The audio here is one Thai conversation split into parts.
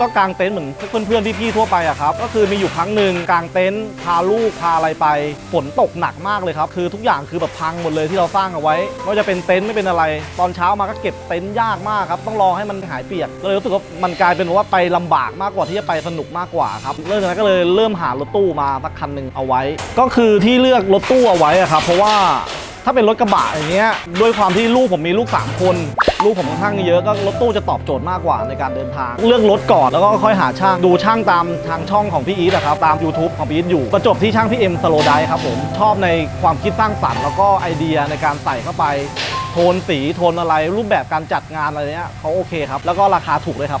ก็กางเต็นท์เหมือนเพื่อนๆพี่ๆทั่วไปอะครับก็คือมีอยู่ครั้งหนึ่งกางเต็นท์พาลูกพาอะไรไปฝนตกหนักมากเลยครับคือทุกอย่างคือแบบพังหมดเลยที่เราสร้างเอาไว้ไม่ว่าจะเป็นเต็นท์ไม่เป็นอะไร ตอนเช้ามาก็เก็บเต็นท์ยากมากครับต้องรอให้มันหายเปียกก็เลยรู้สึกว่ามันกลายเป็นว่าไปลำบากมากกว่าที่จะไปสนุกมากกว่าครับเรื่องนั้นก็เลยเริ่มหารถตู้มาสักคันหนึ่งเอาไว้ ก็คือที่เลือกรถตู้เอาไว้อะครับเพราะว่า ถ้าเป็นรถกระบะอย่างเงี้ยด้วยความที่ลูกผมมีลูก 3 คน ลูกผมค่อนข้างเยอะก็รถตู้จะตอบโจทย์มากกว่าในการเดินทาง เลือกรถก่อนแล้วก็ค่อยหาช่างดูช่างตามทางช่องของพี่อีทนะครับตาม YouTube ของพี่อีทอยู่ประจบที่ช่างพี่เอ็มสโลไดครับผมชอบในความคิดสร้างสรรค์แล้วก็ไอเดียในการใส่เข้าไป โทนสีโทนอะไรรูปแบบการจัดงานอะไรเนี้ยเขาโอเคครับแล้วก็ราคาถูกเลยครับ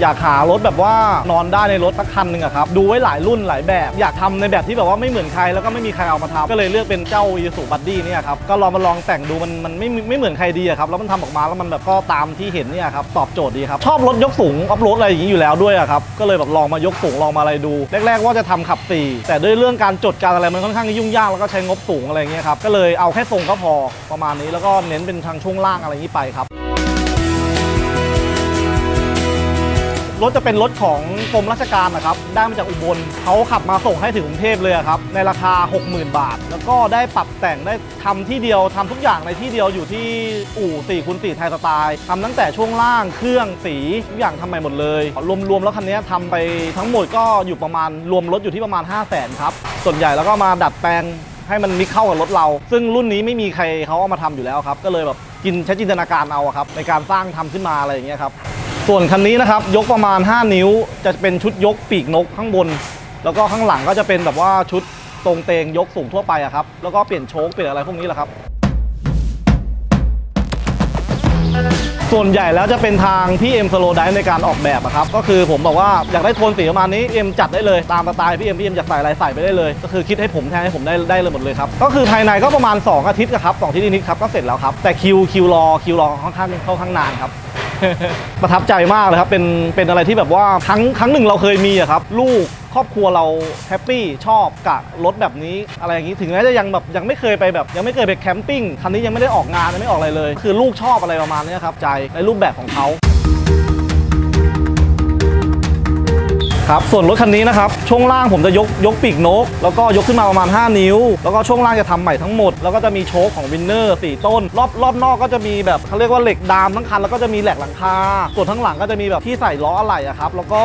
อยากหารถแบบว่านอนได้ในรถสักคันหนึ่งอะครับ ดูไว้หลายรุ่นหลายแบบ อยากทำในแบบที่แบบว่าไม่เหมือนใครแล้วก็ไม่มีใครเอามาทำก็เลยเลือกเป็นเจ้า i s u b u d d y เนี่ยครับ ก็ลองมาลองแต่งดูมันมันไม่ไม่เหมือนใครดีอะครับ แล้วมันทำออกมาแล้วมันแบบก็ตามที่เห็นเนี่ยครับ ตอบโจทย์ดีครับ ชอบรถยกสูงออฟโรดอะไรอย่างนี้อยู่แล้วด้วยอะครับ ก็เลยแบบลองมายกสูงลองมาอะไรดู แรก ๆ ว่าจะทำขับสี่แต่ด้วยเรื่องการจดการอะไรมันค่อนข้างยุ่งยากแล้วก็ใช้งบสูงอะไรเงี้ยครับ ก็เลยเอาแค่ทรงก็พอประมาณนี้แล้วก็เน้นเป็นทางช่วงล่างอะไรนี้ไปครับ รถจะเป็นรถของกรมราชการนะครับ ได้มาจากอุบลเขาขับมาส่งให้ถึงกรุงเทพเลยอครับ ในราคา 60,000 บาท แล้วก็ได้ปรับแต่งได้ทำที่เดียวทำทุกอย่างในที่เดียวอยู่ที่อู่4คูณ4ไทยสไตล์ทำตั้งแต่ช่วงล่างเครื่องสีทุกอย่างทำใหม่หมดเลยรวมๆแล้วคันนี้ทำไปทั้งหมดก็อยู่ประมาณรวมรถอยู่ที่ประมาณ 5 0 0 0 0 0ครับส่วนใหญ่แล้วก็มาดัดแปลงให้มันมิกเข้ากับรถเรา ซึ่งรุ่นนี้ไม่มีใครเขาเอามาทำอยู่แล้วครับ ก็เลยแบบกินใช้จินตนาการเอาครับ ในการสร้างทำขึ้นมาอะไรอย่างเงี้ยครับ ส่วนคันนี้นะครับยกประมาณ 5 นิ้ว จะเป็นชุดยกปีกนกข้างบน แล้วก็ข้างหลังก็จะเป็นแบบว่าชุดตรงเตงยกสูงทั่วไปอะครับแล้วก็เปลี่ยนโชคเปลี่ยนอะไรพวกนี้แหละครับ ส่วนใหญ่แล้วจะเป็นทางพี่เอ็มสโลไดในการออกแบบอะครับก็คือผมบอกว่าอยากได้โทนสีประมาณนี้เอ็มจัดได้เลยตามสไตล์พี่เอ็มพี่เอ็มอยากใส่อะไรใส่ไปได้เลย ก็คือคิดให้ผมแทนให้ผมได้ได้เลยหมดเลยครับก็คือภายในก็ประมาณ 2 อาทิตย์ครับสองอาทิตย์นิดครับก็เสร็จแล้วครับแต่คิวคิวรอคิวรอค่อนข้างค่อนข้างนานครับ ประทับใจมากเลยครับ เป็นเป็นอะไรที่แบบว่าครั้งครั้งหนึ่งเราเคยมีอะครับ ลูกครอบครัวเราแฮปปี้ชอบกับรถแบบนี้อะไรอย่างนี้ถึงแม้จะยังแบบยังไม่เคยไปแบบยังไม่เคยไปแคมปิ้งคันนี้ยังไม่ได้ออกงานยังไม่ออกอะไรเลย คือลูกชอบอะไรประมาณนี้ครับใจในรูปแบบของเขา ครับส่วนรถคันนี้นะครับช่วงล่างผมจะยกยกปีกนก แล้วก็ยกขึ้นมาประมาณ 5 นิ้ว แล้วก็ช่วงล่างจะทำใหม่ทั้งหมด แล้วก็จะมีโชคของวินเนอร์4ต้น รอบรอบนอกก็จะมีแบบเขาเรียกว่าเหล็กดามทั้งคันแล้วก็จะมีแหลกหลังคาส่วนทั้งหลังก็จะมีแบบที่ใส่ล้ออะไหล่อะครับแล้วก็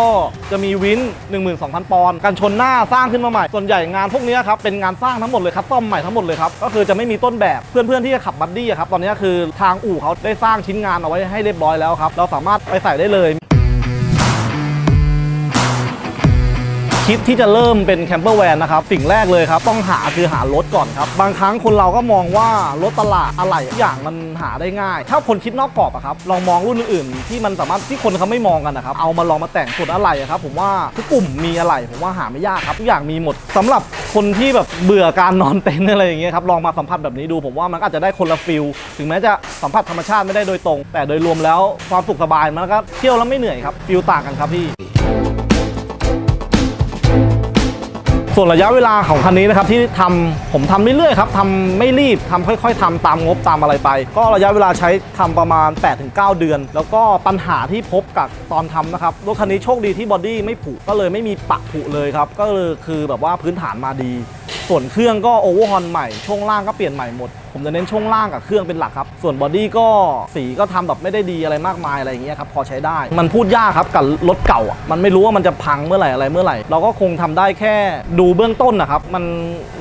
จะมีวิน12,000 ปอนด์กันชนหน้าสร้างขึ้นมาใหม่ส่วนใหญ่งานพวกนี้ครับเป็นงานสร้างทั้งหมดเลยคัสตอมใหม่ทั้งหมดเลยครับก็คือจะไม่มีต้นแบบเพื่อนๆที่จะขับบัดดี้ครับตอนนี้คือทางอู่เขาได้สร้างชิ้นงานเอาไว้ให้เรียบร้อยแล้วครับเราสามารถไปใส่ได้เลย คิดที่จะเริ่มเป็นแคมเปอร์แวนนะครับ สิ่งแรกเลยครับ ต้องหาคือหารถก่อนครับ บางครั้งคนเราก็มองว่ารถตลาดอะไรทุกอย่างมันหาได้ง่าย ถ้าคนคิดนอกกรอบอะครับลองมองรุ่นอื่นๆที่มันสามารถที่คนเขาไม่มองกันนะครับเอามาลองมาแต่งส่วนอะไรครับผมว่าทุกกลุ่มมีอะไรผมว่าหาไม่ยากครับทุกอย่างมีหมดสำหรับคนที่แบบเบื่อการนอนเต็นท์อะไรอย่างเงี้ยครับลองมาสัมผัสแบบนี้ดูผมว่ามันอาจจะได้คนละฟิลถึงแม้จะสัมผัสธรรมชาติไม่ได้โดยตรง แต่โดยรวมแล้วความสุขสบายมันก็เที่ยวแล้วไม่เหนื่อยครับฟิลต่างกันครับพี่ ส่วนระยะเวลาของคันนี้นะครับที่ทำผมทำเรื่อยๆครับทำไม่รีบทำค่อย ๆทำตามงบตามอะไรไป ก็ระยะเวลาใช้ทำประมาณ 8-9 เดือน แล้วก็ปัญหาที่พบกับตอนทำนะครับรถคันนี้โชคดีที่บอดี้ไม่ผุก็เลยไม่มีปะผุเลยครับก็เลยคือแบบว่าพื้นฐานมาดี ส่วนเครื่องก็โอเวอร์ฮอนใหม่ ช่วงล่างก็เปลี่ยนใหม่หมด ผมจะเน้นช่วงล่างกับเครื่องเป็นหลักครับ ส่วนบอดี้ก็สีก็ทำแบบไม่ได้ดีอะไรมากมายอะไรอย่างเงี้ยครับพอใช้ได้ มันพูดยากครับกับรถเก่าอะมันไม่รู้ว่ามันจะพังเมื่อไหร่อะไรเมื่อไหร่ เราก็คงทำได้แค่ดูเบื้องต้นนะครับ มัน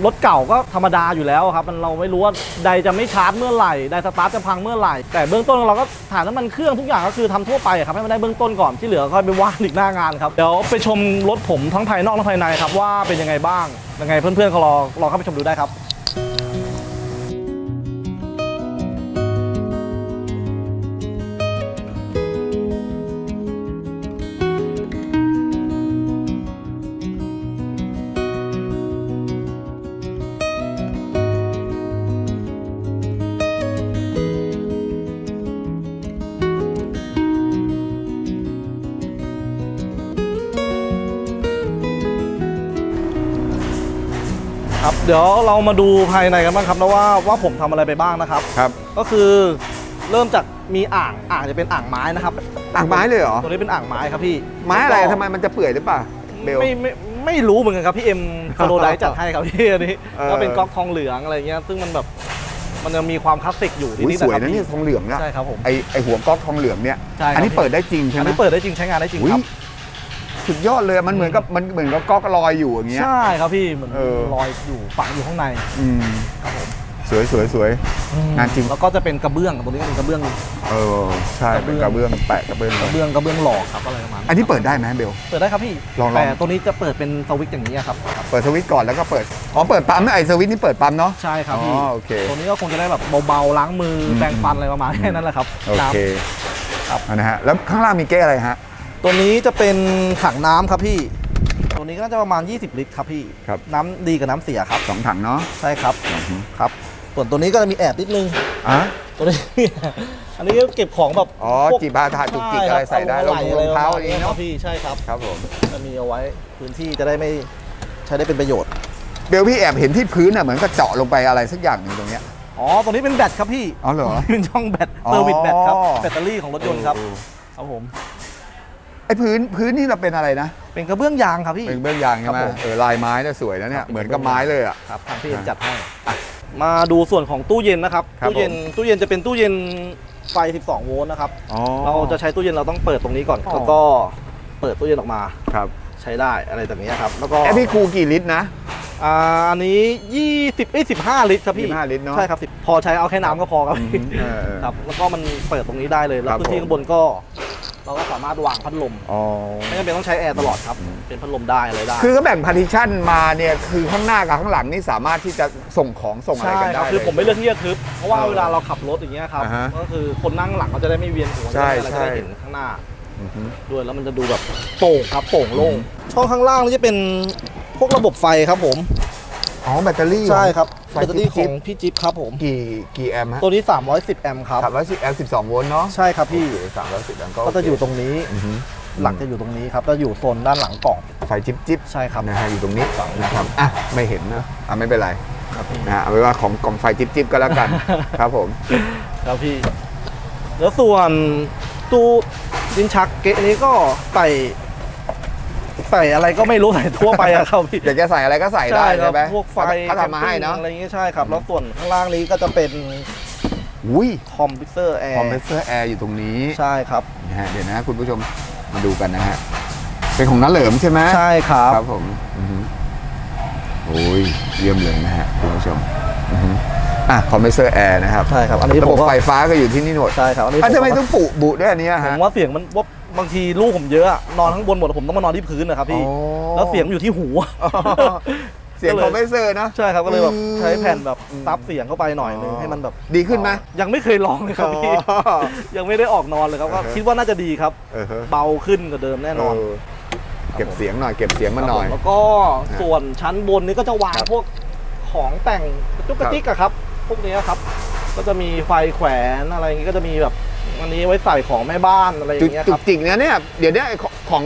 รถเก่าก็ธรรมดาอยู่แล้วครับ มันเราไม่รู้ว่าใดจะไม่ชาร์จเมื่อไหร่ใดสตาร์ทจะพังเมื่อไหร่ แต่เบื้องต้นเราก็ถายน้ำมันเครื่องทุกอย่างก็คือทำทั่วไปครับให้มันได้เบื้องต้นก่อนที่เหลือค่อยไปว่าอีกหน้างานครับเดี๋ยวไปชมรถผมทั้งภายนอกและภายในครับว่าเป็นยังไงบ้าง ยังไงเพื่อนๆเขารอรอเข้าไปชมดูได้ครับ ครับเดี๋ยวเรามาดูภายในกันบ้างครับนะว่าว่าผมทำอะไรไปบ้างนะครับ ครับ ก็คือเริ่มจากมีอ่างอ่างจะเป็นอ่างไม้นะครับอ่างไม้เลยเหรอ ตัวนี้เป็นอ่างไม้ครับพี่ไม้อะไรแล้วก็ทำไมมันจะเปื่อยหรือเปล่าเบล ไม่ไม่ไม่รู้เหมือนกันครับพี่เอ็มโซโลไดจัดให้ครับพี่อันนี้เออ ก็เป็นก๊อกทองเหลืองอะไรเงี้ยซึ่งมันแบบมันยังมีความคลาสสิกอยู่ที่อุ้ยนี่สวยครับนะเนี่ยพี่ทองเหลืองอะใช่ครับผม ไอไอหัวก๊อกทองเหลืองเนี่ย ใช่ครับ อันนี้เปิดได้จริงใช่อันไหมนี้เปิดได้จริงใช้งานได้จริงอุ๊ยครับ สุดยอดเลยอะมันเหมือนกับมันเหมือนกับก๊อกลอยอยู่อย่างเงี้ย ใช่ครับพี่เหมือนเออ ลอยอยู่ฝังอยู่ข้างในอืมครับผมสวยสวยสวย งานจริง แล้วก็จะเป็นกระเบื้องตัวนี้ก็เป็นกระเบื้อง เออใช่เป็นกระเบื้องแปะกระเบื้องกระเบื้องกระเบื้องหลอกครับอะไรประมาณอันนี้เปิดได้ไหมเบล เปิดได้ครับพี่ลองๆ แต่ตัวนี้จะเปิดเป็นสวิตช์อย่างนี้ครับเปิดสวิตช์ก่อนแล้วก็เปิดอ๋อเปิดปั๊มนะไอสวิตช์นี่เปิดปั๊มเนาะ ใช่ครับพี่อ๋อโอเคตัวนี้ก็คงจะได้แบบเบาๆล้างมืออม แปรงฟันอะไรประมาณแค่นั้นแหละครับโอเคน้ครับอันนะฮะแล้วข้างล่างมีเก๊อะไรฮะำ ตัวนี้จะเป็นถังน้ำครับพี่ ตัวนี้ก็น่าจะประมาณ 20 ลิตรครับพี่ ครับ น้ำดีกับน้ำเสียครับ สองถังเนาะใช่ครับอือฮึครับ ส่วนตัวนี้ก็จะมีแอบนิดนึง อะตัวนี้ อันนี้ก็เก็บของแบบอ๋อพวกจีบาถาจุกจิกอะไรใส่ได้อะรองหรองเท้าอะไรเงี้นี้ยครัเนาะบพี่ ใช่ครับ ครับผม จะมีเอาไว้พื้นที่จะได้ไม่ใช้ได้เป็นประโยชน์ เบลพี่แอบเห็นที่พื้นน่ะเหมือนกับเจาะลงไปอะไรสักอย่างหนึ่งตรงเนี้ย อ๋อ ตัวนี้เป็นแบตครับพี่ อ๋อเหรอ เป็นช่องแบตอ๋อเซอร์วิสแบตครับแบตเตอรี่ของรถยนต์ครับเออครับผม ไอ้พื้นพื้นนี่เราเป็นอะไรนะ เป็นกระเบื้องยางครับพี่ เป็นเบื้องยางใช่ไหมครับผม เออลายไม้เนี่ยสวยนะเนี่คยรับเหมือนกับไม้เลยอะ ครับทางพี่เอ็มอะจัดให้อะมาดูส่วนของตู้เย็นนะครับครับตู้เย็นตู้เย็นจะเป็นตู้เย็นไฟ 12 โวลต์นะครับ อ๋อ เราจะใช้ตู้เย็นเราต้องเปิดตรงนี้ก่อนอ๋อ แล้วก็เปิดตู้เย็นออกมาครับใช้ได้อะไรแบบนี้ครับ แล้วก็ไอ้พี่ครูกี่ลิตรนะ อ่าอันนี้ 20เอ้ย15 ลิตรครับพี่15ลิตรเนอะใช่ครับ10พอใช้เอาแค่น้ำก็พอครับพี่เออเออครับแล้วก็มันเปิดตรงนี้ได้เลย แล้ควรับพื้นที่ผม ข้างบนก็ เราก็สามารถวางพัดลมอ๋อ ไม่จำเป็นต้องใช้แอร์ตลอดครับ เป็นพัดลมได้อะไรได้คือก็แบ่งพาร์ติชันมาเนี่ย คือข้างหน้ากับข้างหลังนี่สามารถที่จะส่งของส่งอะไรใช่กันคได้รับคือเลยผมไม่เลือกที่จะทึบเพราะว่าเออเวลาเราขับรถอย่างเงี้ยครับอ่าฮะก็คือคนนั่งหลังก็จะได้ไม่เวียนหัวใช่จะได้อะไรใช่จะได้เห็นข้างหน้าอือฮึ ด้วยแล้วมันจะดูแบบโปร่งครับโปร่งโล่งช่องข้างล่างนี่จะเป็นพวกระบบไฟครับผม อ๋อแบตเตอรี่ ใช่ครับไฟแบตเตอรี่ขจิ๊อบงพี่จิ๊บครับผมกี่กี่แอมป์ฮะตัวนี้ 310 แอมป์ครับสามร้อยสิบแอมป์สิบสองโวลต์เนาะใช่ครับพี่สามร้อยสิบแอมป์ก็ก็จะอยู่ตรงนี้อือฮึหลักจะอยู่ตรงนี้ครับจะอยู่โซนด้านหลังกล่องไฟจิ๊บจิ๊บใช่ครับนะฮะอยู่ตรงนี้นะครับอะไม่เห็นนะอะไม่เป็นไรครับพี่นะฮะเอาไว้ว่าของกล่องไฟจิ๊บจิ๊บก็แล้วกันครับผมครับพี่ แล้วส่วนตู้ดินชักเกะนี้ก็ใส่ ใส่อะไรก็ไม่รู้ใส่ทั่วไปอะครับพี่อยากจะใส่อะไรก็ใส่ได้ครัใช่ไหมพวกไฟเขาทำมาให้เนาะอะไรอย่างเงี้ยใช่ครับแล้วส่วนข้างล่างนี้ก็จะเป็นอุ้ยคอมพิวเตอร์แอคอมเพรร์สเซอร์แอร์อยู่ตรงนี้ใช่ครับนะฮะเดี๋ยวนะคุณผู้ชมมาดูกันนะฮะเป็นของน้าเหลิมใช่ไหมใช่ครับครับผมอือฮึโอ้ยเยี่ยมเลยนะฮะคุณผู้ชมอือฮึอะคอมเพรสเซอร์แอร์นะครับใช่ครับอันนี้ระผบบมว่าไฟฟ้าก็อยู่ที่นี่หมดใช่ครับอันนี้อะผมทำไมว่าต้องปุบุด้วยอันเนี้ยผฮะมว่าเสียงมันว่า บางทีลูกผมเยอะอะนอนข้างบนหมดผมต้องมานอนที่พื้นนะครับพี่ อ๋อ แล้วเสียงอยู่ที่หู อ๋อเสียงก็เลยคอมเพรสเซอร์นะ ใช่ครับก็เลยแบบอืม ใช้แผ่นแบบซับเสียงเข้าไปหน่อยนึงให้มันแบบ ดีขึ้นไหม ยังไม่เคยลองเลยครับพี่ อ๋อ ยังไม่ได้ออกนอนเลยครับก็อ่าฮะคิดว่าน่าจะดีครับ เออฮะเบาขึ้นกว่าเดิมแน่นอน เออเก็บเสียงหน่อย เก็บเสียงมันหน่อย ครับผมแล้วก็ส่วนชั้นบนนี้ก็จะวางครับพวกของแต่งกระจุกกระจิกอะครับ พวกนี้ครับ ก็จะมีไฟแขวนอะไรอย่างงี้ก็จะมีแบบ อันนี้ไว้ใส่ของแม่บ้านอะไรอจุย่างเงี้ยจุครักบจิกเนี่ยเนี่ยเดี๋ยวเนี้ของของ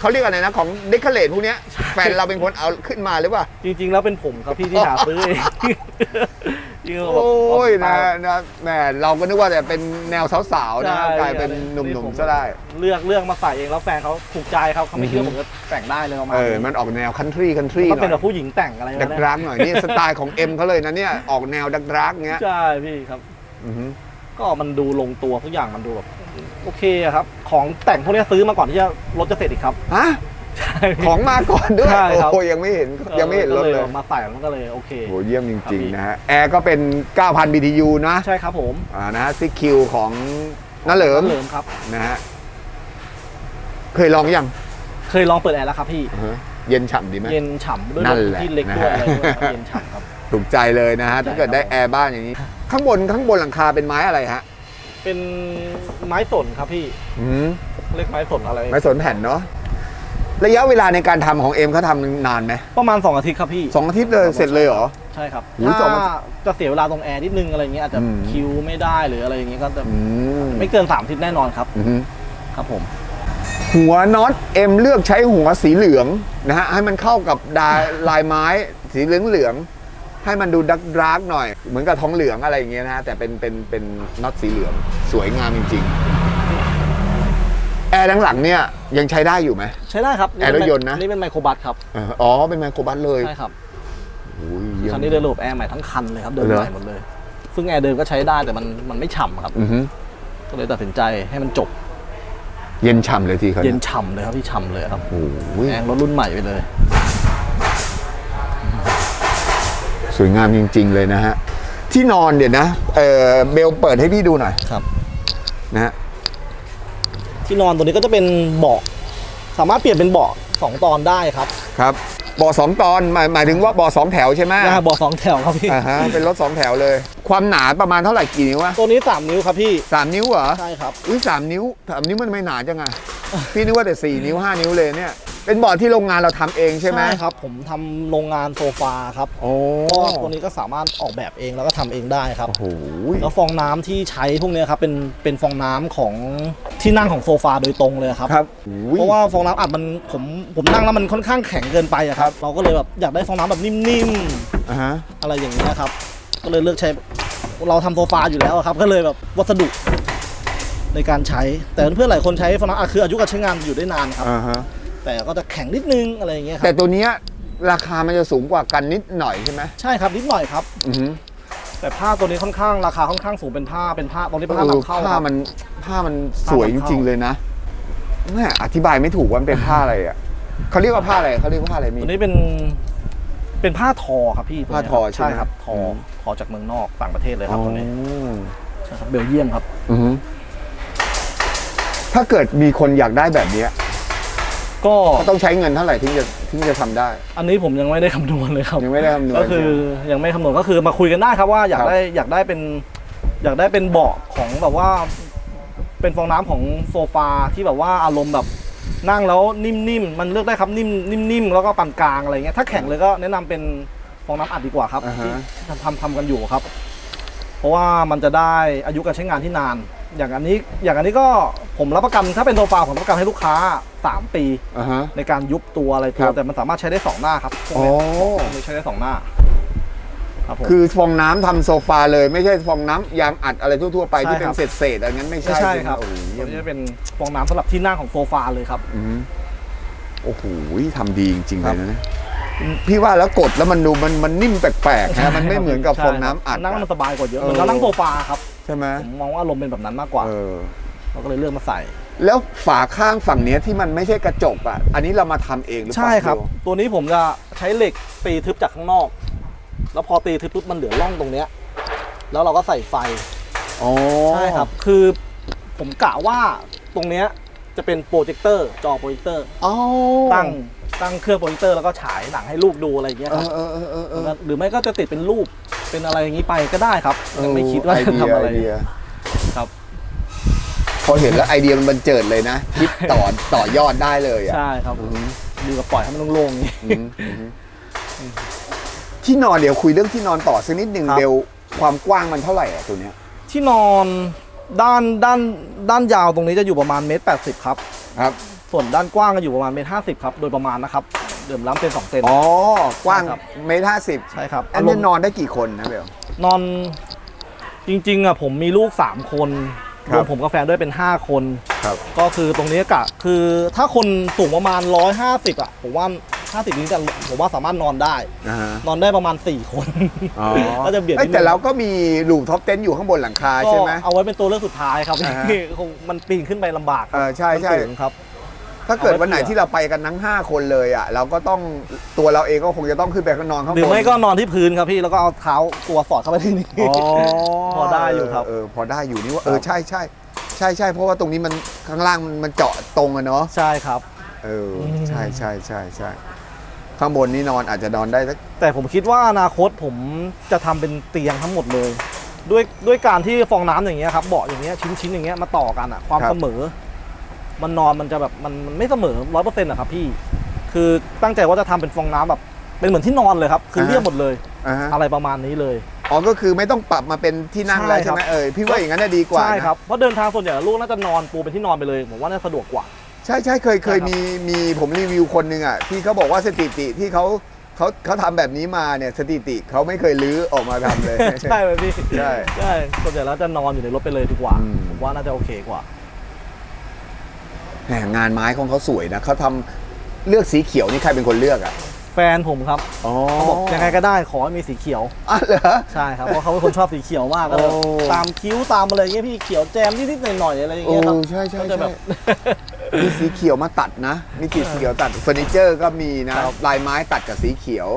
เขาเรียกอะไรนะของเดคอเรทพวกเนี้ยแฟนเราเป็นคนเอาขึ้นมาหรือเปล่า จริง ๆ แล้วเป็นผมครับพี่ที่หาซื้อเองจริงๆแบบโอ้ยนะเอานะแหมเราก็นึกว่าแต่เป็นแนวสาวๆนะใช่กลายเป็นหอันุ่มผๆซะได้ เลือกเลือกมาใส่เองแล้วแฟนเขาถูกใจครับเขาไม่คิดว่าอืผอมฮึจะแต่งได้เลยประมาณเออนี้มันออกแนวคันทรีคันทรีหก็น่เป็นแบอยบผู้หญิงแต่งอะไรดักนะรักหน่อยนี่สไตล์ของเอ็มเขาเลยนะเนี่ยออกแนวดักรักเงี้ยใช่พี่ครับ อือฮึ ก็มันดูลงตัวทุกอย่างมันดูแบบโอเคอะครับ ของแต่งพวกนี้ซื้อมาก่อนที่จะรถจะเสร็จอีกครับ ฮะใช่ ของมาก่อนด้วยใช่ครับ โอ้ยยังไม่เห็นยังไม่เห็นรถเลยก็มาใส่มันก็เลยโอเคโหเยี่ยมจครับริงพี่ๆนะฮะ แอร์ก็เป็น 9,000 BTU นะใช่ครับผมอ่านะฮะซิคิวของน้าเหลิม เหลิมครับ นะฮะ เคยลองยังเคยลองเปิดแอร์แล้วครับพี่ อือฮะเย็นฉ่ำดีไหม เย็นฉ่ำด้วยนั่นแหละที่เล็กด้วยนะอะไรฮะด้วยครับเย็นฉ่ำครับ ถูกใจเลยนะฮะ ถ้าเกิดใช่ครับได้แอร์บ้านอย่างนี้ ข้างบนข้างบนหลังคาเป็นไม้อะไรฮะเป็นไม้สนครับพี่อืมเรียกไม้สนอะไร ไม้สนแผ่นเนาะระยะเวลาในการทำของเอ็มเขาทำนานไหมประมาณ 2 อาทิตย์ครับพี่ สองอาทิตย์เลยเสร็จเลยเหรอ ใช่ครับโอ้ยสองอาทิถ้าตย์จะเสียเวลาตรงแอร์นิดนึงอะไรเงี้ยอาจจะอืม คิวไม่ได้หรืออะไรอย่างเงี้ยก็จะอืมไม่เกิน3อาทิตย์แน่นอนครับอืม ครับผม หัวน็อตเอ็มเลือกใช้หัวสีเหลืองนะฮะให้มันเข้ากับดาลายไม้สีเหลืองเหลืองๆ ให้มันดูดักดาร์กหน่อย เหมือนกับทองเหลืองอะไรอย่างเงี้ยนะฮะแต่เป็นเป็นเป็นน็อตสีเหลืองสวยงามจริงๆแอร์ด้านหลังเนี่ยยังใช้ได้อยู่ไหม ใช้ได้ครับแอร์รถยนต์นะ นี่เป็นไมโครบัสครับเอออ๋อเป็นไมโครบัสเลยใช่ครับโอ้ยเยี่ยม คันนี้เดินระบบแอร์ใหม่ทั้งคันเลยครับเดินเหรอ ใหม่หมดเลย ซึ่งแอร์เดิมก็ใช้ได้แต่มันมันไม่ฉ่ำครับ อือฮึก็เลยตัดสินใจให้มันจบเย็นฉ่ำเลยทีเขาเย็เนี่นยฉ่ำเลยครับพี่ฉ่ำเลยครับโอ้ยแอร์รถรุ่นใหม่ไปเลย สวยงามจริง ๆ เลยนะฮะ ที่นอนเดี๋ยวนะเออเบลเปิดให้พี่ดูหน่อยครับ นะฮะที่นอนตัวนี้ก็จะเป็นเบาะสามารถเปลี่ยนเป็นเบาะสองตอนได้ครับ ครับ บ่อสองตอนหมายหมายถึงว่าบ่อสองแถวใช่ไหมได้เบาะสองแถวครับพี่ อ่าฮะเป็นรถสองแถวเลย ความหนาประมาณเท่าไหร่กี่นิ้วอะตัวนี้สามนิ้วครับพี่ สามนิ้วเหรอใช่ครับ อุ้ยสามนิ้วสามนิ้วมันไม่หนาจังอะพี่นึกว่าแต่สี่นิ้วห้านิ้วเลยเนี่ย เป็นบ่อที่โรงงานเราทำเองใช่ไหมครับ ผมทำโรงงานโซฟาครับโอ้ก็ตัวนี้ก็สามารถออกแบบเองแล้วก็ทำเองได้ครับ โอ้โหแล้วฟองน้ำที่ใช้พวกเนี้ยครับเป็นเป็นฟองน้ำของ ที่นั่งของโซฟาโดยตรงเลยครับ ครับเพราะว่าฟองน้ำอัดมันผมผมนั่งแล้วมันค่อนข้างแข็งเกินไปอะครับ เราก็เลยแบบอยากได้ฟองน้ำแบบนิ่มอ่าฮะๆ อะไรอย่างเงี้ยครับ ก็เลยเลือกใช้เราทำโซฟาอยู่แล้วอะครับ ก็เลยแบบวัสดุในการใช้ แต่เพื่อนๆหลายคนใช้ฟองน้ำอะคืออายุการใช้งานอยู่ได้นานครับ อ่าฮะแต่ก็จะแข็งนิดนึงอะไรอย่างเงี้ยคแต่รับตัวเนี้ยราคามันจะสูงกว่ากันนิดหน่อยใช่ไหมใช่ครับนิดหน่อยครับ อือฮึ แต่ผ้าตัวนี้ค่อนข้างราคาค่อนข้างสูงเป็นผ้าเป็นผ้าตรงนี้เป็นผ้าเออนำเข้าผ้าครับ มันผ้ามันสวยจริงๆ เลยนะแม่อธิบายไม่ถูกว่ามันเป็นผ้าอะไรอะเขาเรียกว่าผ้าอะไรเขาเรียกว่าผ้าอะไรมี ตัวนี้เป็นเป็นผ้าทอครับพี่ผ้าทอใช่ไหมครับทออืมทอจากเมืองนอกต่างประเทศเลยครับตัวนี้อ๋อใช่ครับเบลเยียมครับ อือฮึถ้าเกิดมีคนอยากได้แบบเนี้ย ก็ก็ต้องใช้เงินเท่าไหร่ถึงจะถึงจะทำได้ อันนี้ผมยังไม่ได้คำนวณเลยครับยังไม่ได้คำนวณก็คือยังไม่คำนวณก็คือมาคุยกันได้ครับว่าอยากครับได้อยากได้เป็นอยากได้เป็นเบาะของแบบว่า เป็นฟองน้ำของโซฟาที่แบบว่าอารมณ์แบบนั่งแล้วนิ่มๆมันเลือกได้ครับนิ่มนิ่มๆแล้วก็ปานกลางอะไรเงี้ยถ้าแข็งเลยก็แนะนำเป็นฟองน้ำอัดดีกว่าครับอ่าฮะ ที่ทำทำทำกันอยู่ครับ เพราะว่ามันจะได้อายุการใช้งานที่นาน อย่างอันนี้อย่างอันนี้ก็ผมรับประกันถ้าเป็นโซฟาผมรับประกันให้ลูกค้า 3 ปี อ่าฮะ ในการยุบตัวอะไรตัควรับแต่มันสามารถใช้ได้สองหน้าครับพวกอ๋อเนี้ยมันใช้ได้สองหน้าครับผม คือฟองน้ำทำโซฟาเลยไม่ใช่ฟองน้ำยางอัดอะไรทั่วๆไปใช่ที่เป็นครับ เศษๆอะไรงั้นไม่ไม่ใช่ใช่ไหมครับโอ้โหเยี่ตัยวมนี้จะเป็นฟองน้ำสำหรับที่นั่งของโซฟาเลยครับ อืมโอ้โหทำดีจริงๆคเลรับ ยนะพี่ว่าแล้วกดแล้วมันดูมันมันนิ่มแปลกๆนะมันไม่เหมือนกับใช่ฟองน้ำอัดนั่งแล้วมันอะ สบายกว่าเยอะเออเหมือนเรานั่งโซฟาครับ ใช่ไหมผมมองว่าอารมณ์เป็นแบบนั้นมากกว่าเออ เราก็เลยเลือกมาใส่ แล้วฝาข้างฝั่งเนี้ยที่มันไม่ใช่กระจกอะ อันนี้เรามาทำเองหรือเปล่าใช่ครับเยวตัวนี้ผมจะใช้เหล็กตีทึบจากข้างนอก แล้วพอตีทึบปุ๊บมันเหลือร่องตรงเนี้ย แล้วเราก็ใส่ไฟ อ๋อใช่ครับ คือผมกะว่าตรงเนี้ยจะเป็นโปรเจคเตอร์จอโปรเจคเตอร์ อ๋อตั้ง ตั้งเครื่องโปรเจคเตอร์แล้วก็ฉายหนังให้ลูกดูอะไรอย่างเงี้ยเอครับอเออเออเออเออหรือไม่ก็จะติดเป็นรูปเป็นอะไรอย่างนี้ไปก็ได้ครับยังไม่คิดว่าไอจะเดียทำอะไรไอเดียครับ พอเห็นแล้วไอเดียมันบันเจิดเลยนะคิดต่อต่อยอดได้เลยอะใช่ครับอืมดีกว่าปล่อยให้มันโล่งๆอย่างนี้อืมอืมที่นอนเดี๋ยวคุยเรื่องที่นอนต่อสักนิดหนึ่งครับเบลความกว้างมันเท่าไหร่อะตัวเนี้ย ที่นอนด้านด้านด้านยาวตรงนี้จะอยู่ประมาณเมตรแปดสิบครับ ครับ ส่วนด้านกว้างก็อยู่ประมาณเมตรห้าสิบครับ โดยประมาณนะครับเดิมล้ำเป็นสองเซน อ๋อ กว้างใช่ครับ เมตรห้าสิบใช่ครับอันนี้นอนได้กี่คนนะเบล นอนจริงๆอะผมมีลูก 3 คนครรับวมผมกับแฟนด้วยเป็น 5 คน ครับ ก็คือตรงนี้กะคือถ้าคนสูงประมาณ 150 อะ ผมว่า 50 นี้จะผมว่าสามารถนอนได้นะฮะนอนได้ประมาณ 4 คน อ๋อก็จะเบียดอ้นิดนึงแต่เราก็มีหลูมท็อปเต็นท์อยู่ข้างบนหลังคาก็ใช่ไหม เอาไว้เป็นตัวเลือกสุดท้ายครับอ่าฮะคงมันปีนขึ้นไปลำบากครัเออใช่ใช่ มันสูงครับ ถ้าเกิดเอาไว้วันไหนเผื่อที่เราไปกันทั้ง 5 คนเลยอะเราก็ต้องตัวเราเองก็คงจะต้องขึ้นไปนอนข้างบนหรือไม่ก็นอนที่พื้นครับพี่แล้วก็เอาเท้าตัวสอดเข้าไปที่นี่อ๋อพอได้อยู่ครับเออพอได้อยู่นี่ว่าเออใช่ใช่ใช่ใช่เพราะว่าตรงนี้มันข้างล่างมันมันเจาะตรงอะเนาะใช่ครับเออมใช่ใช่ใช่ใช่ข้างบนนี่นอนอาจจะนอนได้สักแต่ผมคิดว่าอนาคตผมจะทำเป็นเตียงทั้งหมดเลย ด้วยด้วยการที่ฟองน้ำอย่างเงี้ยครับเบาะอย่างเงี้ยชิ้นชิ้นๆอย่างเงี้ยมาต่อกันอะความเสมอ มันนอนมันจะแบบมันมันไม่เสมอร้อยเปอร์เซ็นต์อะครับพี่ คือตั้งใจว่าจะทำเป็นฟองน้ำแบบเป็นเหมือนที่นอนเลยครับ คือเรียบหมดเลย อ่าฮะอะไรประมาณนี้เลย อ๋อก็คือไม่ต้องปรับมาเป็นที่นั่งแล้วใช่ใช่ครับไหมเออพี่ว่าอย่างนั้นน่ะดีกว่าใช่นะ ครับ เพราะเดินทางส่วนใหญ่ลูกน่าจะนอนปูเป็นที่นอนไปเลย ผมว่าน่าสะดวกกว่า ใช่ใช่เคยเคยใช่ครับมีมีผมรีวิวคนหนึ่งอะที่เขาบอกว่าสถิติที่เขาเขาเขาทำแบบนี้มาเนี่ยสถิติเขาไม่เคยลื้อออกมาทำเลย ใช่ไหมพี่ใช่ใช่ส่วนใหญ่แล้วจะนอนอยู่ในรถไปเลยดีกว่า อืม ผมว่าน่าจะโอเคกว่า แหมงานไม้ของเขาสวยนะเขาทำเลือกสีเขียวนี่ใครเป็นคนเลือกอะแฟนผมครับอ๋อเขาบอกยังไงก็ได้ขอให้มีสีเขียวอะเหรอ ใช่ครับเพราะเขาเป็นคนชอบสีเขียวมากก็เลยโอ้ ตามคิ้วตามอะไรอย่างเงี้ยพี่เขียวแจมนิดๆหน่อยๆอะไรอย่างเงี้ยครับโอ้ใช่ใช่ก็จะแบบมีสีเขียวมาตัดนะ มีสีเขียวตัดเฟอร์นิเจอร์ก็มีนะครับลายไม้ตัดกับสีเขียว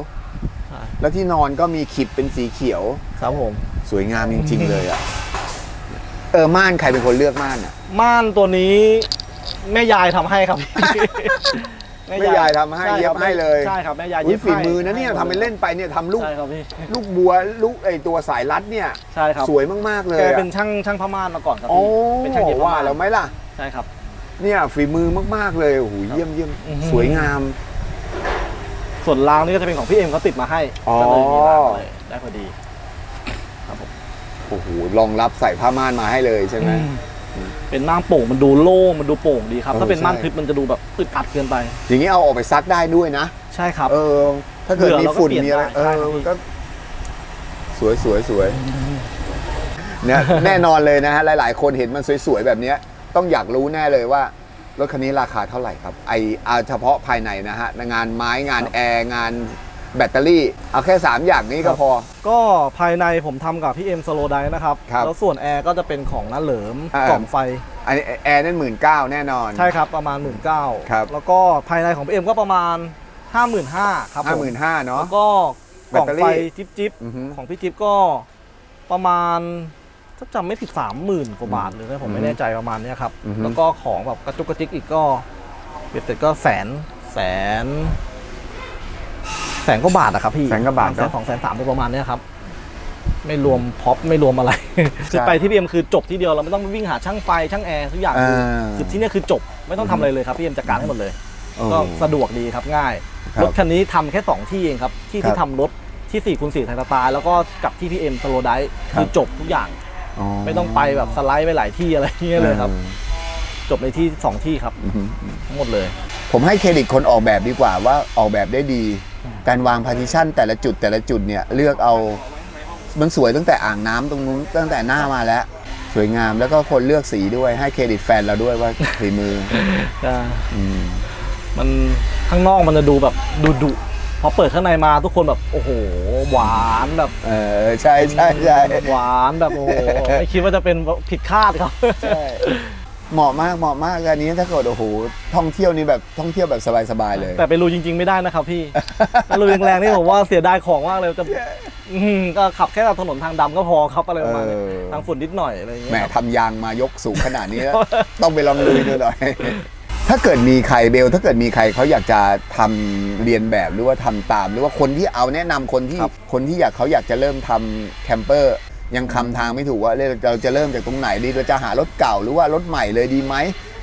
ใช่ แล้วที่นอนก็มีขิบเป็นสีเขียว ครับผม สวยงามจริง ๆ เลยอะ เออม่านใครเป็นคนเลือกม่านอะ ม่านตัวนี้ แม่ยายทำให้ครับ แม่ยายทำให้ช่เย็บครับให้เลย ใช่ครับแม่ยายอุ้เย็ยบฝีให้มือนะเนี่ยทำเป็นเล่นไปเนี่ยทำลูกใช่ครับพี่ลูกบัวลูกไอตัวสายรัดเนี่ย ใช่ครับสวยมากๆเลยแกอะเป็นช่างช่างผ้าม่านมาก่อนครับโอ้พี่เป็นช่างเย็บผ้าว่าม่านแล้วไหมล่ะ ใช่ครับ เนี่ยฝีมือมากๆเลยโอ้โหเยี่ยมเยี่ยมอื้อหือ สวยงาม ส่วนรางนี่ก็จะเป็นของพี่เอ็มเขาติดมาให้อ๋อ ก็เลยมีรางเลยได้พอดีโอ้โหรองรับใส่ผ้าม่านมาให้เลยใช่ไหม เป็นม่านโป่งมันดูโล่งมันดูโป่งดีครับ เออถ้าเป็นม่านใช่ ทึบมันจะดูแบบอึดอัดเกินไป อย่างนี้เอาออกไปซักได้ด้วยนะ ใช่ครับ เออ ถ้าเกิดเบื่อมีเราก็ฝุ่นเปลี่ยนมีอะไรได้เอใช่อครับมันก็สวยสวยสวยเนี่ยแน่นอนเลยนะฮะ หลาย ๆ คนเห็นมันสวย ๆ แบบเนี้ย ต้องอยากรู้แน่เลยว่า รถคันนี้ราคาเท่าไหร่ครับ ไอเอาเฉพาะภายในนะฮะ งานไม้งานแอร์ งาน แบตเตอรี่ เอาแค่ 3 อย่างนี้ก็พอ ก็ภายในผมทำกับพี่เอ็มสโลไดนะครับ ครับแล้วส่วนแอร์ก็จะเป็นของน้าเหลิมอ่า กล่องไฟ อันนี้แอร์นั่นหมื่นเก้าแน่นอน ใช่ครับประมาณ 1 9ื่นครับ แล้วก็ภายในของพี่เอ็มก็ประมาณ 5 5 0 0 0ครับห้าผมหมื่นห้าเนาะ แล้วก็กล่องแบตเตอรี่ไฟจิ๊บจิ๊บอือฮึ ของพี่จิ๊บก็ประมาณถ้าจำไม่ผิด 30,000 กว่าบาทหรือไงผมไม่แน่ใจประมาณเนี้ยครับอือฮึแล้วก็ของแบบกระจุกกระจิกอีกก็เบ็ดเสร็จก็แสนแสน แสนกว่าบาทอะครับพี่แสนกว่าบาทแสเนนอะสองแสนสามประมาณเนี้ยครับ ไม่รวมพ็อปไม่รวมอะไร คือไปที่พี่เอ็มคือจบที่เดียวเราไม่ต้องวิ่งหาช่างไฟช่างแอร์ทุกอย่างคืออ่าคือที่เนี่ยคือจบไม่ต้องทำอะไรเลยครับพี่เอ็มจัดการให้หมดเลย โอ้ ก็สะดวกดีครับง่าย ครับรถคันนี้ทำแค่ 2 ที่เองครับ ที่คที่รับทำรถที่4ี่คูณสี่ไทยสไตล์แล้วก็กับที่พี่เอ็มสโลไดครับคือจบทุกอย่างไม่ต้องไปแบบสไลด์ไปหลายที่อะไรอย่างเงี้ยเลยครับ จบในที่ 2 ที่ครับอืม ทั้งหมดเลย ผมให้เครดิตคนออกแบบดีกว่าว่าออกแบบได้ดี การวางพาร์ติชันแต่ละจุดแต่ละจุดเนี่ยเลือกเอา มันสวยตั้งแต่อ่างน้ำตรงนู้นตั้งแต่หน้ามาแล้ว สวยงามแล้วก็คนเลือกสีด้วยให้เครดิตแฟนเราด้วยว่าฝีมืออืมมันข้างนอกมันจะดูแบบดุดุพอเปิดข้างในมาทุกคนแบบโอ้โหหวานแบบ เออใช่ใช่ใช่หวานแบบโอ้โหไม่คิดว่าจะเป็นผิดคาดครับใช่ เหมาะมากเหมาะมากอันนี้ถ้าเกิดโอ้โหท่องเที่ยวนี่แบบท่องเที่ยวแบบสบายๆเลย แต่ไปลุยจริง ๆไม่ได้นะครับพี่ ถ้าลุยแรงๆนี่ผมว่าเสียดายของมากเลยจะอื้อหือก็ขับแค่ถนนทางดำก็พอครับอะไรประมาณนี้เออ ทางฝุ่นนิดหน่อยอะไรอย่างแหเงี้มยครับทำยางมายกสูงขนาดนี้แล้ว ต้องไปลองลุยดูหน่อย ถ้าเกิดมีใครเบล ถ้าเกิดมีใครเขาอยากจะทำเรียนแบบหรือว่าทำตาม หรือว่าคนที่เอาแนะนำคนที่คนที่อยากเขาอยากจะเริ่มทำแคมเปอร์ ยังคำทางไม่ถูกว่าเราจะเริ่มจากตรงไหนดีเราจะหารถเก่าหรือว่ารถใหม่เลยดีไหม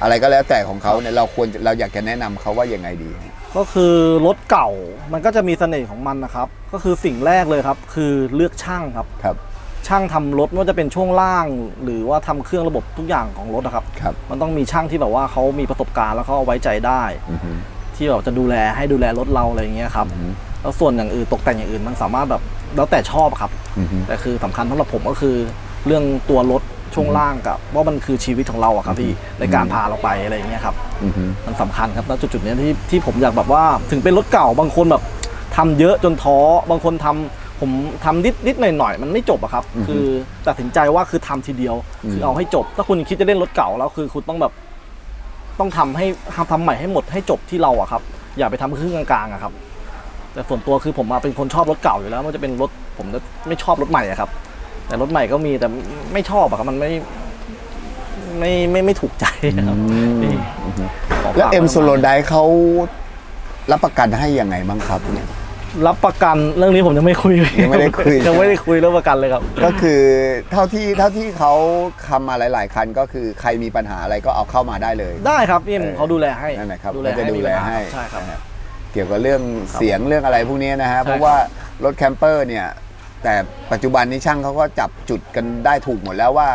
อะไรก็แล้วแต่ของเขาเนี่ยเราควรจะเราอยากจะแนะนำเขาว่ายังไงดี ก็คือรถเก่ามันก็จะมีเสน่ห์ของมันนะครับ ก็คือสิ่งแรกเลยครับ คือเลือกช่างครับครับช่างทำรถไม่ว่าจะเป็นช่วงล่าง หรือว่าทำเครื่องระบบทุกอย่างของรถนะครับครับมันต้องมีช่างที่แบบว่าเขามีประสบการณ์แล้วเขาเอาไว้ใจได้อือฮึที่แบบจะดูแลให้ดูแลรถเราอะไรอย่างเงี้ยครับอือฮึ แล้วส่วนอย่างอื่นตกแต่งอย่างอื่น มันสามารถแบบแล้วแต่ชอบครับ อือฮึ แต่คือสำคัญสำหรับผมก็คือ เรื่องตัวรถช่วงล่างกับว่ามันคือชีวิตของเราอะครับพี่ในการพาเราไปอะไรอย่างเงี้ยครับ อือฮึ มันสำคัญครับณจุดจุดๆเนี้ยที่ที่ผมอยากแบบว่าถึงเป็นรถเก่าบางคนแบบทำเยอะจนท้อ บางคนทำผมทำนิดนิดหน่อยหน่อยๆ มันไม่จบอะครับ คือตัดสินใจว่าคือทำทีเดียว คือเอาให้จบ ถ้าคุณคิดจะเล่นรถเก่าแล้วคือคุณต้องแบบ ต้องทำให้ทำใหม่ให้หมดให้จบที่เราอะครับ อย่าไปทำครึ่งกลางๆอะครับ แต่ส่วนตัวคือผมมาเป็นคนชอบรถเก่าอยู่แล้ว มันจะเป็นรถผมจะไม่ชอบรถใหม่อะครับ แต่รถใหม่ก็มีแต่ไม่ชอบอะครับมันไม่ไม่ไม่ไม่ถูกใจครับนี่ขอฝากแล้วเอ็มไว้โซโลไดเขารับประกันให้ยังไงบ้างครับเนี่ยรับประกันเรื่องนี้ผมยังไม่คุยยังไม่ได้คุยยังไม่ได้คุยเรื่องประกันเลยครับ ก็คือเท่าที่เท่าที่เขาทำมาหลาย ๆ คันก็คือใครมีปัญหาอะไรก็เอาเข้ามาได้เลย ได้ครับพี่เอ็มเออเขาดูแลให้นั่นแหละครับดูแลเขาจะให้ดูแลให้ใช่ครับนะ เกี่ยวกับเรื่องเสียงเรื่องอะไรพวกนี้นะฮะใช่เพราะว่ารถแคมเปอร์เนี่ยแต่ปัจจุบันนี้ช่างเขาก็จับจุดกันได้ถูกหมดแล้วว่า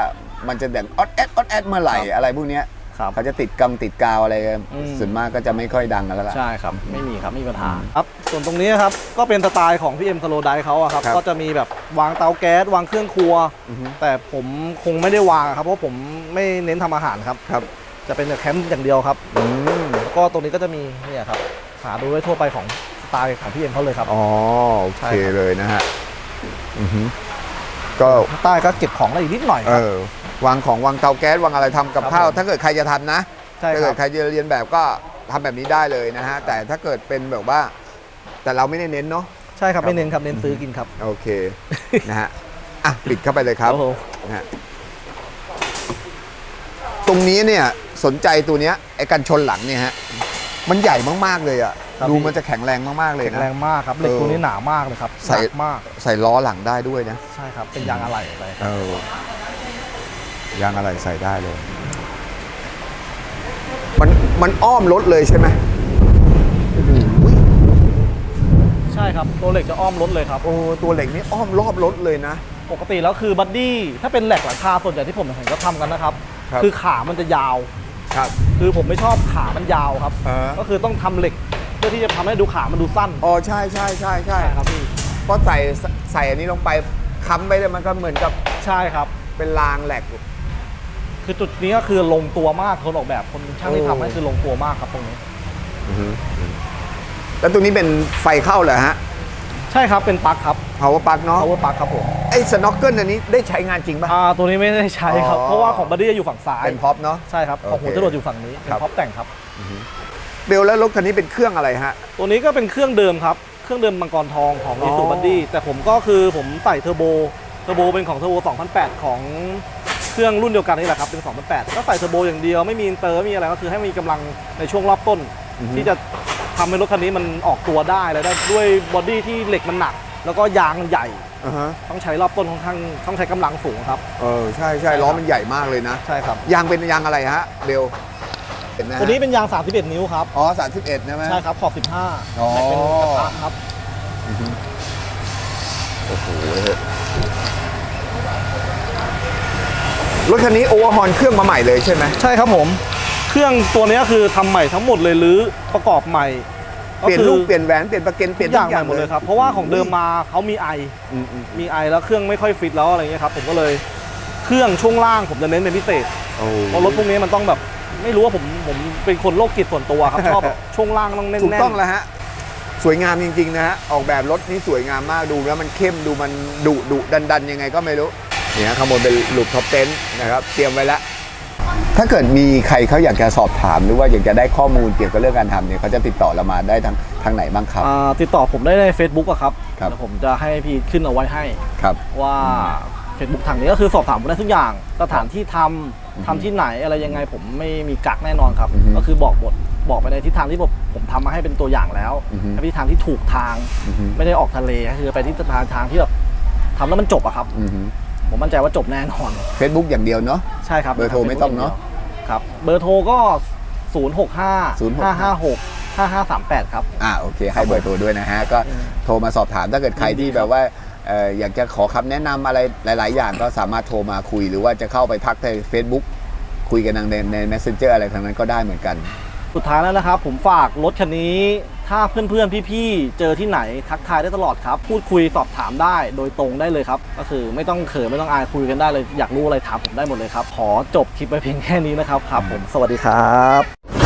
มันจะแดงออดแอดออดแอดเมื่อไหร่อะไรพวกเนี้ยครับเขาจะติดกำติดกาวอะไรอืมส่วนมากก็จะไม่ค่อยดังกันแล้วล่ะใช่ครับไม่มีครับไม่มีปัญหาครับส่วนตรงนี้ครับก็เป็นสไตล์ของพี่เอ็มสโลไดเขาอะครับครับก็จะมีแบบวางเตาแก๊สวางเครื่องครัวอือฮึแต่ผมคงไม่ได้วางอะครับเพราะผมไม่เน้นทำอาหารครับครับ จะเป็นแบบแคมป์อย่างเดียวครับอืมแล้วก็ตรงนี้ก็จะมีเนี่ยครับ หาดูได้ทั่วไปของสไตล์ของพี่เอ็มเขาเลยครับ อ๋อโอใช่เคครับ เลยนะฮะอือฮึก็ข้างใต้ก็เก็บของได้อีกนิดหน่อยเอครับ อวางของวางเตาแก๊สวางอะไรทำกับครับข้าว ผม ถ้าเกิดใครจะทำนะ ใช่ถ้าคเกิรัดบ ใครจะเรียนแบบก็ทำแบบนี้ได้เลยนะฮะ แต่ถ้าเกิดเป็นแบบว่า แต่เราไม่ได้เน้นเนาะ ใช่ครับไม่เน้นครับเน้นซื้อกินครับโอเค นะฮะ อะปิดเข้าไปเลยครับผมนะฮะตรงนี้เนี่ยสนใจตัวเนี้ยไอ้กันชนหลังเนี่ยฮะ มันใหญ่มากๆเลยอะดูมันจะแข็งแรงมากๆเลยแข็งนะ แรงมากครับเหล็กเออตัวนี้หนามากเลยครับใส่ หนักมากใส่ล้อหลังได้ด้วยนะใช่ครับเป็นยางอะไหล่อะไรครับเออยางอะไรใส่ได้เลย มันมันอ้อมรถเลยใช่ไหมโอ้โหใช่ครับตัวเหล็กจะอ้อมรถเลยครับโอ้ตัวเหล็กนี่อ้อมรอบรถเลยนะ ปกติแล้วคือบัดดี้ถ้าเป็นแหลกหลังคาส่วนใหญ่ที่ผมเห็นก็ทำกันนะครับครับคือขามันจะยาว ครับ คือผมไม่ชอบขามันยาวครับ อ่า ก็คือต้องทำเหล็กเพื่อที่จะทำให้ดูขามันดูสั้นอ๋อใช่ใช่ใช่ใช่ใช่ครับพี่เพราะใส่ใส่อันนี้ลงไปค้ำไปเลยมันก็เหมือนกับใช่ครับ เป็นรางแหลก คือจุดนี้ก็คือลงตัวมากคนออกแบบคนช่างที่โอ้ทำให้คือลงตัวมากครับตรงนี้ แล้วตัวนี้เป็นไฟเข้าเหรอฮะ ใช่ครับเป็นปลั๊กครับ power plug เนาะ power plug ครับผมไอ้สน็อกเกิลอันนี้ได้ใช้งานจริงป่ะ อ่าตัวนี้ไม่ได้ใช้ครับ อ๋อ เพราะว่าของบัดดี้จะอยู่ฝั่งซ้ายเป็นพ็อปเนาะ ใช่ครับของหัวโอเคจรวดอยู่ฝั่งนี้เป็ครันบพ็อปแต่งครับ เบลแล้วรถคันนี้เป็นเครื่องอะไรฮะ ตัวนี้ก็เป็นเครื่องเดิมครับ เครื่องเดิมมังกรทองของอ๋มิอสูบัดดี้แต่ผมก็คือผมใส่เทอร์โบ เทอร์โบเป็นของเทอร์โบ 2008 ของเครื่องรุ่นเดียวกันนี่แหละครับ เป็น 2008 ก็ใส่เทอร์โบอย่างเดียวไม่มีอินเตอร์ไม่มีอะไรก็คือให้มีกำลังในช่วงรอบต้น ที่จะ ทำให้รถคันนี้มันออกตัวได้แล้วได้ด้วยบอดี้ที่เหล็กมันหนัก แล้วก็ยางมันใหญ่อ่าฮะต้องใช้รอบต้นค่อนข้างต้องใช้กำลังสูงครับเออใช่ใช่ใช่ครับล้อมันใหญ่มากเลยนะใช่ครับยางเป็นยางอะไรฮะเบลเห็นไหมฮะตัวนี้เป็นยาง 31 นิ้วครับ อ๋อ 31 ใช่ไหมใช่ครับขอบอ๋อ15แต่เป็นกระทะครับโอ้โหรถคันนี้โอเวอร์ฮอนเครื่องมาใหม่เลยใช่ไหมใช่ครับผม เครื่องตัวนี้คือทำใหม่ทั้งหมดเลยหรือประกอบใหม่เปลี่ยนลูกเปลี่ยนแหวนเปลี่ยนประเกนเปเปลี่ลี่ยยนนทุกอย่างใหม่หมดเลยครับเพราะว่าของเดิมมาเขามีไออืมอืมมีไอแล้วเครื่องไม่ค่อยฟิตแล้วอะไรเงี้ยครับผมก็เลยเครื่องช่วงล่างผมจะเน้นเป็นพิเศษโอ้เพราะรถพวกนี้มันต้องแบบไม่รู้ว่าผมผมเป็นคนโรคจิตส่วนตัวครับชอบแบบช่วงล่างต้องแน่นๆถูกต้องแล้วฮะสวยงามจริงๆนะฮะออกแบบรถนี้สวยงามมากดูแล้วมันเข้มดูมันดุดุดันดันๆยังไงก็ไม่รู้เนี่ยฮะขโมยเป็นลูกท็อปเต็นนะครับเตรียมไว้แล้ว ถ้าเกิดมีใครเขาอยากจะสอบถามหรือว่าอยากจะได้ข้อมูลเกี่ยวกับเรื่องการทำเนี่ยเขาจะติดต่อเรามาได้ทางทางไหนบ้างครับ อ่าติดต่อผมได้ใน Facebook อะครับครับ เดี๋ยวผมจะให้พี่ขึ้นเอาไว้ให้ ครับ ว่า Facebook ทางนี้ก็คือสอบถามผมได้ทุกอย่างสถานที่ทำทำที่ไหนอะไรยังไงผมไม่มีกักแน่นอนครับ อือฮึก็คือบอกบทบอกไปในทิศทางที่ผมผมทำมาให้เป็นตัวอย่างแล้วอือฮึให้ไปทิศทางที่ถูกทางอือฮึ ไม่ได้ออกทะเลก็คือไปที่ทางทางที่แบบทำแล้วมันจบอะครับอือฮึผมมั่นใจว่าจบแน่นอน Facebook อย่างเดียวเนาะ ใช่ครับเบอร์โทรไม่ต้องเนอะ ครับ เบอร์โทรก็ 0 6 5 5 5 6 5 5 3 8 ครับ อ่าโอเค ให้เบอร์โทรด้วยนะฮะ ก็โทรมาสอบถามถ้าเกิดใครที่แบบว่าเอ่ออยากจะขอคำแนะนำอะไรหลาย ๆ อย่างก็สามารถโทรมาคุย หรือว่าจะเข้าไปทักใน Facebook คุยกันทางในใน Messenger อะไรทางนั้นก็ได้เหมือนกัน สุดท้ายแล้วนะครับ ผมฝากรถคันนี้ ถ้าเพื่อนๆ พี่ๆ เจอที่ไหนทักทายได้ตลอดครับ พูดคุยสอบถามได้โดยตรงได้เลยครับ ก็คือไม่ต้องเขินไม่ต้องอายคุยกันได้เลย อยากรู้อะไรถามผมได้หมดเลยครับ ขอจบคลิปไปเพียงแค่นี้นะครับครับผมสวัสดีครับ